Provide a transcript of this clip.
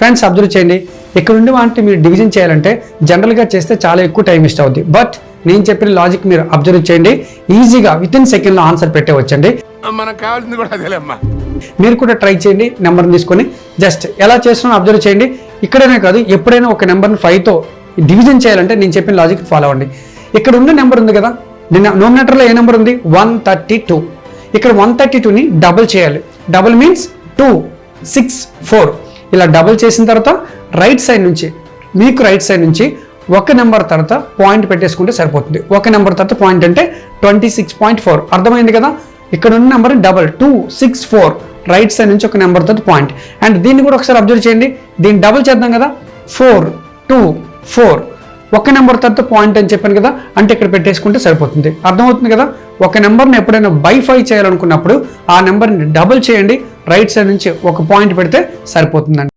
Friends observe చేయండి. ఇక్కడ ఉండి వాటిని మీరు డివిజన్ చేయాలంటే జనరల్గా చేస్తే చాలా ఎక్కువ టైం ఇష్ట అవుద్ది. బట్ నేను చెప్పిన లాజిక్ మీరు అబ్జర్వ్ చేయండి. ఈజీగా విత్ ఇన్ సెకండ్లో ఆన్సర్ పెట్టేవచ్చండి మనకు కావాల్సింది కూడా మీరు కూడా ట్రై చేయండి నెంబర్ని తీసుకొని. జస్ట్ ఎలా చేస్తున్నారో అబ్జర్వ్ చేయండి. ఇక్కడనే కాదు ఎప్పుడైనా ఒక నెంబర్ని ఫైవ్తో డివిజన్ చేయాలంటే నేను చెప్పిన లాజిక్ ఫాలో అవ్వండి. ఇక్కడ ఉన్న నెంబర్ ఉంది కదా నిన్న నోమినేటర్లో ఏ నెంబర్ ఉంది? వన్ థర్టీ టూ ఇక్కడ వన్ థర్టీ టూని డబుల్ చేయాలి. Double means two six four ఇలా డబుల్ చేసిన తర్వాత రైట్ సైడ్ నుంచి మీకు రైట్ సైడ్ నుంచి ఒక నెంబర్ తర్వాత పాయింట్ పెట్టేసుకుంటే సరిపోతుంది. ఒక నెంబర్ తర్వాత పాయింట్ అంటే ట్వంటీ సిక్స్ పాయింట్ ఫోర్. అర్థమైంది కదా? ఇక్కడ ఉన్న number double two six four right side నుంచి ఒక నెంబర్ తర్వాత పాయింట్. అండ్ దీన్ని కూడా ఒకసారి అబ్జర్వ్ చేయండి. దీన్ని డబుల్ చేద్దాం కదా? ఫోర్ టూ ఫోర్ ఒక నెంబర్ తర్వాత పాయింట్ అని చెప్పాను కదా అంటే ఇక్కడ పెట్టేసుకుంటే సరిపోతుంది. అర్థమవుతుంది కదా? ఒక నెంబర్ని ఎప్పుడైనా బై చేయాలనుకున్నప్పుడు ఆ నెంబర్ని డబుల్ చేయండి రైట్ సైడ్ నుంచి ఒక పాయింట్ పెడితే సరిపోతుందండి.